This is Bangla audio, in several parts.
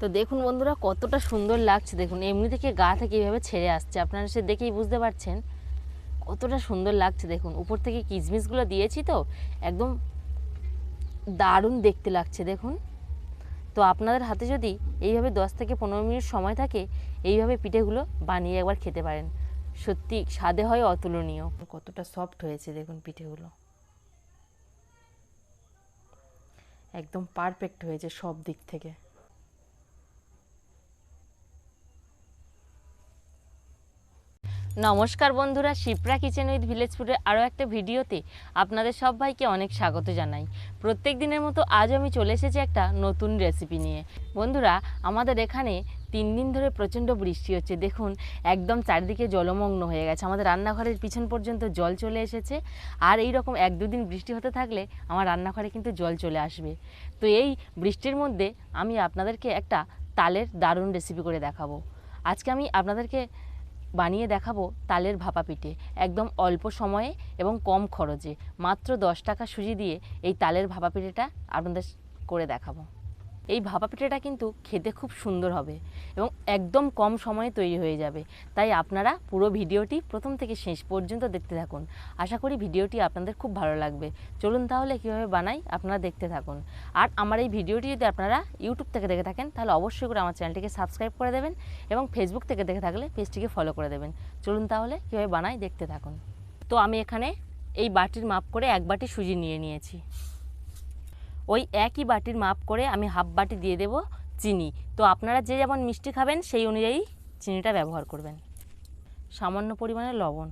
তো দেখুন বন্ধুরা, কতটা সুন্দর লাগছে। দেখুন, এমনি থেকে গা থেকে এইভাবে ছেড়ে আসছে। আপনারা সে দেখেই বুঝতে পারছেন কতটা সুন্দর লাগছে। দেখুন, উপর থেকে কিশমিশগুলো দিয়েছি তো, একদম দারুণ দেখতে লাগছে। দেখুন, তো আপনাদের হাতে যদি এইভাবে দশ থেকে পনেরো মিনিট সময় থাকে, এইভাবে পিঠেগুলো বানিয়ে একবার খেতে পারেন। সত্যি স্বাদে হয় অতুলনীয়। কতটা সফট হয়েছে দেখুন পিঠেগুলো। একদম পারফেক্ট হয়েছে সব দিক থেকে। নমস্কার বন্ধুরা, শিপ্রা কিচেন উইথ ভিলেজ ফুডের আরও একটা ভিডিওতে আপনাদের সবাইকে অনেক স্বাগত জানাই। প্রত্যেক দিনের মতো আজ আমি চলে এসেছি একটা নতুন রেসিপি নিয়ে। বন্ধুরা, আমাদের এখানে তিন দিন ধরে প্রচণ্ড বৃষ্টি হচ্ছে। দেখুন, একদম চারিদিকে জলমগ্ন হয়ে গেছে। আমাদের রান্নাঘরের পিছন পর্যন্ত জল চলে এসেছে। আর এই রকম এক দুদিন বৃষ্টি হতে থাকলে আমার রান্নাঘরে কিন্তু জল চলে আসবে। তো এই বৃষ্টির মধ্যে আমি আপনাদেরকে একটা তালের দারুণ রেসিপি করে দেখাবো। আজকে আমি আপনাদেরকে বানিয়ে দেখাবো তালের ভাপা পিঠে। একদম অল্প সময়ে এবং কম খরচে। মাত্র দশ টাকা সুজি দিয়ে এই তালের ভাপা পিঠেটা আপনাদের করে দেখাবো। এই ভাপা পিঠেটা কিন্তু খেতে খুব সুন্দর হবে এবং একদম কম সময়ে তৈরি হয়ে যাবে। তাই আপনারা পুরো ভিডিওটি প্রথম থেকে শেষ পর্যন্ত দেখতে থাকুন। আশা করি ভিডিওটি আপনাদের খুব ভালো লাগবে। চলুন তাহলে কীভাবে বানাই আপনারা দেখতে থাকুন। আর আমার এই ভিডিওটি যদি আপনারা ইউটিউব থেকে দেখে থাকেন, তাহলে অবশ্যই করে আমার চ্যানেলটিকে সাবস্ক্রাইব করে দেবেন এবং ফেসবুক থেকে দেখে থাকলে পেজটিকে ফলো করে দেবেন। চলুন তাহলে কীভাবে বানাই দেখতে থাকুন। তো আমি এখানে এই বাটির মাপ করে এক বাটি সুজি নিয়ে নিয়েছি। ওই একই বাটির মাপ করে আমি হাফ বাটি দিয়ে দেব চিনি। তো আপনারা যে যেমন মিষ্টি খাবেন, সেই অনুযায়ী চিনিটা ব্যবহার করবেন। সামান্য পরিমাণে লবণ।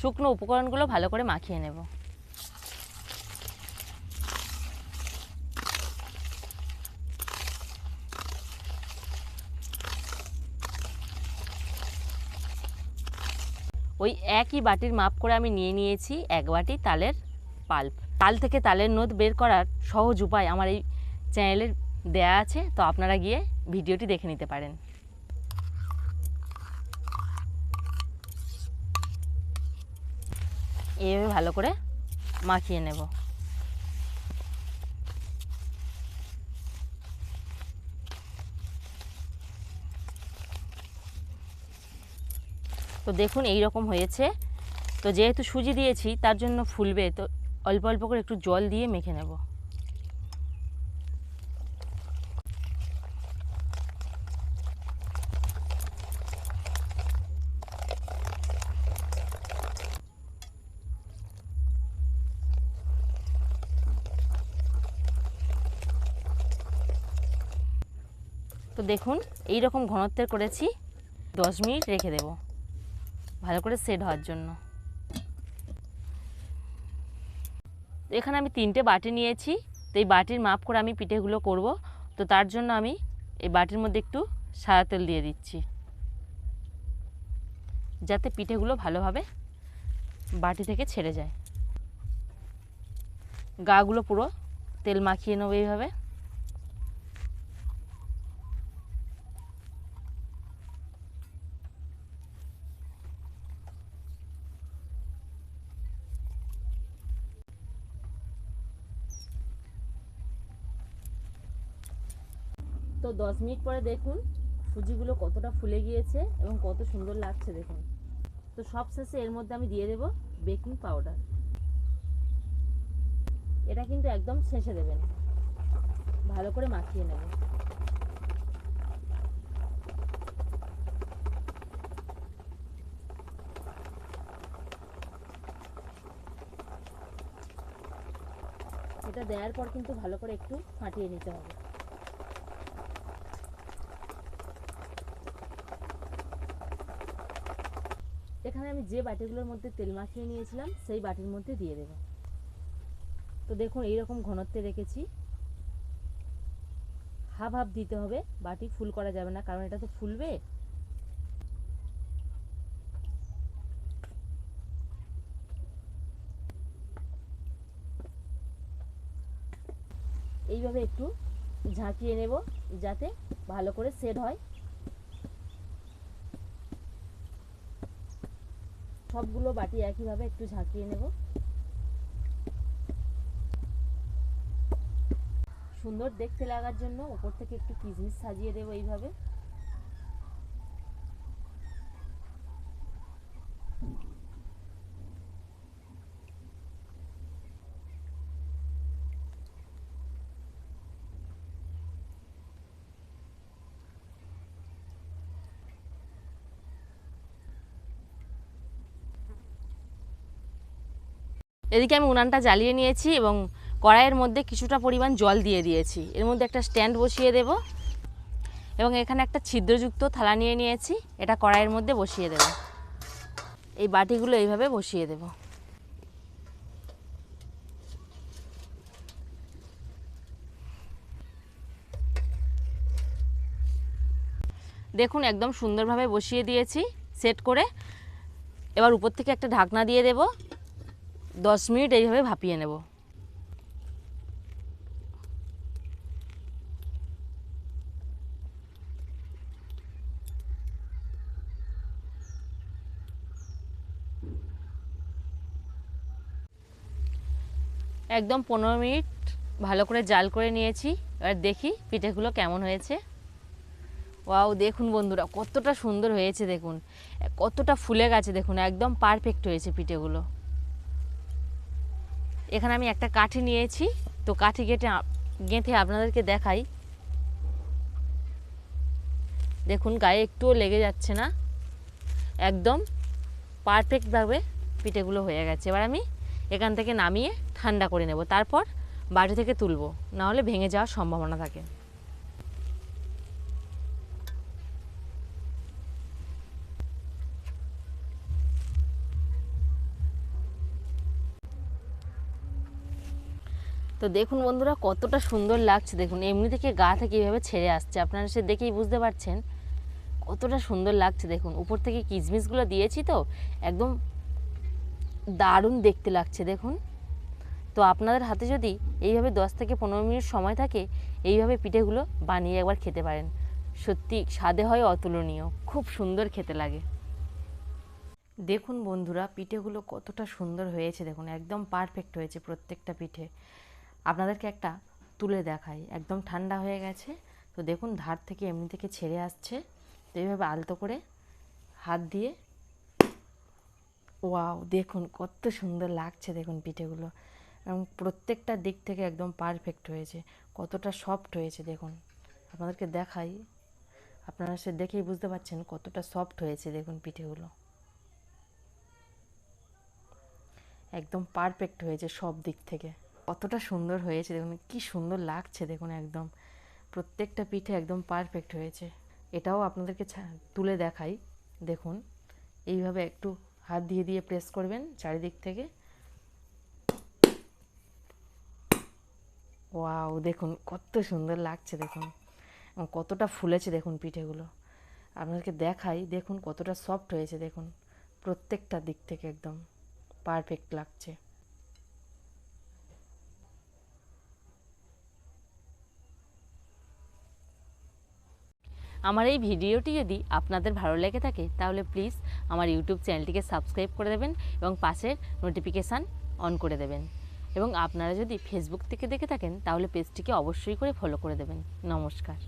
শুকনো উপকরণগুলো ভালো করে মাখিয়ে নেব। ওই একই বাটির মাপ করে আমি নিয়ে নিয়েছি এক বাটি তালের পাল্প। তাল থেকে তালের নোদ বের করার সহজ উপায় আমার এই চ্যানেলে দেয়া আছে, তো আপনারা গিয়ে ভিডিওটি দেখে নিতে পারেন। এইভাবে ভালো করে মাখিয়ে নেব। তো দেখুন এই রকম হয়েছে। তো যেহেতু সুজি দিয়েছি, তার জন্য ফুলবে। তো অল্প অল্প করে একটু জল দিয়ে মেখে নেব। তো দেখুন এই রকম ঘনত্বের করেছি, দশ মিনিট রেখে দেব। ভালো করে সেট হওয়ার জন্য। তো এখানে আমি তিনটে বাটি নিয়েছি। তো এই বাটির মাপ করে আমি পিঠেগুলো করব। তো তার জন্য আমি এই বাটির মধ্যে একটু সাদা তেল দিয়ে দিচ্ছি। যাতে পিঠেগুলো ভালোভাবে বাটি থেকে ছেড়ে যায়। গাগুলো পুরো তেল মাখিয়ে নেব এইভাবে। তো দশ মিনিট পরে দেখুন সুজিগুলো কতটা ফুলে গিয়েছে এবং কত সুন্দর লাগছে দেখুন। তো সব শেষে এর মধ্যে আমি দিয়ে দেব বেকিং পাউডার। এটা কিন্তু একদম শেষে দেবেন। ভালো করে মাখিয়ে নেবেন এটা দেওয়ার পর কিন্তু ভালো করে একটু ফাটিয়ে নিতে হবে এখানে আমি যে বাটিগুলোর মধ্যে তেল মাখিয়ে নিয়েছিলাম, সেই বাটির মধ্যে দিয়ে দেব। তো দেখুন, এইরকম ঘনত্বে রেখেছি। হাফ হাফ দিতে হবে, বাটি ফুল করা যাবে না, কারণ এটা তো ফুলবে। এইভাবে একটু ঝাঁকিয়ে নেব, যাতে ভালো করে সেট হয়। সবগুলো বাটি একইভাবে একটু ঝাঁকিয়ে নেব। সুন্দর দেখতে লাগার জন্য উপর থেকে একটু কিসমিস সাজিয়ে দেবো এইভাবে। এদিকে আমি উনানটা জ্বালিয়ে নিয়েছি এবং কড়াইয়ের মধ্যে কিছুটা পরিমাণ জল দিয়ে দিয়েছি। এর মধ্যে একটা স্ট্যান্ড বসিয়ে দেব এবং এখানে একটা ছিদ্রযুক্ত থালা নিয়ে নিয়েছি। এটা কড়াইয়ের মধ্যে বসিয়ে দেব। এই বাটিগুলো এইভাবে বসিয়ে দেব। দেখুন, একদম সুন্দরভাবে বসিয়ে দিয়েছি, সেট করে। এবার উপর থেকে একটা ঢাকনা দিয়ে দেব। দশ মিনিট এইভাবে ভাপিয়ে নেব। একদম পনেরো মিনিট ভালো করে জাল করে নিয়েছি। এবার দেখি পিঠেগুলো কেমন হয়েছে। ওয়াও, দেখুন বন্ধুরা, কতটা সুন্দর হয়েছে, দেখুন। কতটা ফুলে গেছে, দেখুন, একদম পারফেক্ট হয়েছে পিঠেগুলো। এখানে আমি একটা কাঠি নিয়েছি। তো কাঠি গেঁটে গেঁথে আপনাদেরকে দেখাই। দেখুন, গায়ে একটুও লেগে যাচ্ছে না। একদম পারফেক্টভাবে পিঠেগুলো হয়ে গেছে। এবার আমি এখান থেকে নামিয়ে ঠান্ডা করে নেব। তারপর বাড়ি থেকে তুলবো। নাহলে ভেঙে যাওয়ার সম্ভাবনা থাকে। তো দেখুন বন্ধুরা, কতটা সুন্দর লাগছে। দেখুন, এমনি থেকে গা থেকে এইভাবে ছেড়ে আসছে। আপনারা সে দেখেই বুঝতে পারছেন কতটা সুন্দর লাগছে। দেখুন, উপর থেকে কিশমিশগুলো দিয়েছি তো, একদম দারুণ দেখতে লাগছে। দেখুন, তো আপনাদের হাতে যদি এইভাবে দশ থেকে পনেরো মিনিট সময় থাকে, এইভাবে পিঠেগুলো বানিয়ে একবার খেতে পারেন। সত্যি স্বাদে হয় অতুলনীয়, খুব সুন্দর খেতে লাগে। দেখুন বন্ধুরা, পিঠেগুলো কতটা সুন্দর হয়েছে। দেখুন, একদম পারফেক্ট হয়েছে প্রত্যেকটা পিঠে। আপনাদেরকে একটা তুলে দেখাই। একদম ঠান্ডা হয়ে গেছে। তো দেখুন, ধার থেকে এমনি থেকে ছেড়ে আসছে। তো এইভাবে আলতো করে হাত দিয়ে ওয়াও, দেখুন কত সুন্দর লাগছে দেখুন পিঠেগুলো। এবং প্রত্যেকটা দিক থেকে একদম পারফেক্ট হয়েছে। কতটা সফট হয়েছে দেখুন। আপনাদেরকে দেখাই। আপনারা সে দেখেই বুঝতে পারছেন কতটা সফট হয়েছে দেখুন পিঠেগুলো। একদম পারফেক্ট হয়েছে সব দিক থেকে। কতটা সুন্দর হয়েছে, দেখুন কি সুন্দর লাগছে, দেখুন একদম। প্রত্যেকটা পিঠে একদম পারফেক্ট হয়েছে। এটাও আপনাদেরকে তুলে দেখাই। দেখুন, এইভাবে একটু হাত দিয়ে দিয়ে প্রেস করবেন চারিদিক থেকে। ওয়াও, দেখুন কত সুন্দর লাগছে, দেখুন। কতটা ফুলেছে, দেখুন পিঠেগুলো। আপনাদেরকে দেখাই, দেখুন কতটা সফট হয়েছে, দেখুন। প্রত্যেকটা দিক থেকে একদম পারফেক্ট লাগছে। আমার এই ভিডিওটি যদি আপনাদের ভালো লেগে থাকে, তাহলে প্লিজ আমার ইউটিউব চ্যানেলটিকে সাবস্ক্রাইব করে দেবেন এবং পাশের নোটিফিকেশান অন করে দেবেন। এবং আপনারা যদি ফেসবুক থেকে দেখে থাকেন, তাহলে পেজটিকে অবশ্যই করে ফলো করে দেবেন। নমস্কার।